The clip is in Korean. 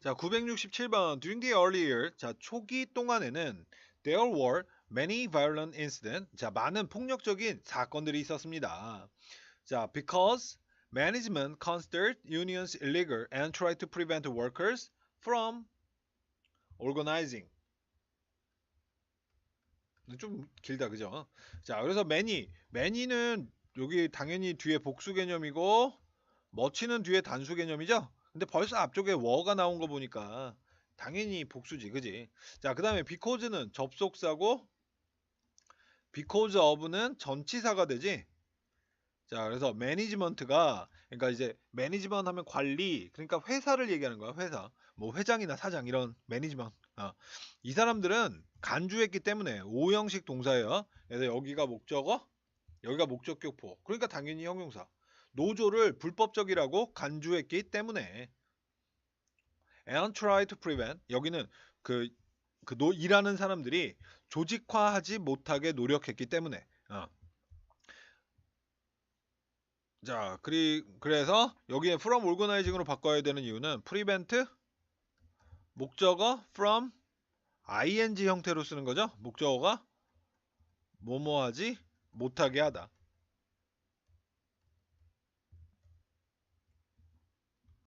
자, 967번. During the early year. 자, 초기 동안에는 there were many violent incidents. 자, 많은 폭력적인 사건들이 있었습니다. 자, because management considered unions illegal and tried to prevent workers from organizing. 좀 길다, 그죠? 자, 그래서 many. many는 여기 당연히 뒤에 복수 개념이고 머치는 뒤에 단수 개념이죠? 근데 벌써 앞쪽에 워가 나온 거 보니까 당연히 복수지, 그지? 자, 그 다음에 because는 접속사고 because of는 전치사가 되지? 자, 그래서 management가 그러니까 이제 매니지먼트 하면 관리, 그러니까 회사를 얘기하는 거야, 회사. 뭐 회장이나 사장 이런 매니지먼트. 어. 이 사람들은 간주했기 때문에 오형식 동사예요. 그래서 여기가 목적어, 여기가 목적격포. 그러니까 당연히 형용사. 노조를 불법적이라고 간주했기 때문에. And try to prevent. 여기는 그, 그 노, 일하는 사람들이 조직화하지 못하게 노력했기 때문에. 어. 자 그리, 그래서 여기에 from organizing으로 바꿔야 되는 이유는 prevent 목적어 from ing 형태로 쓰는 거죠? 목적어가 뭐뭐하지 못하게 하다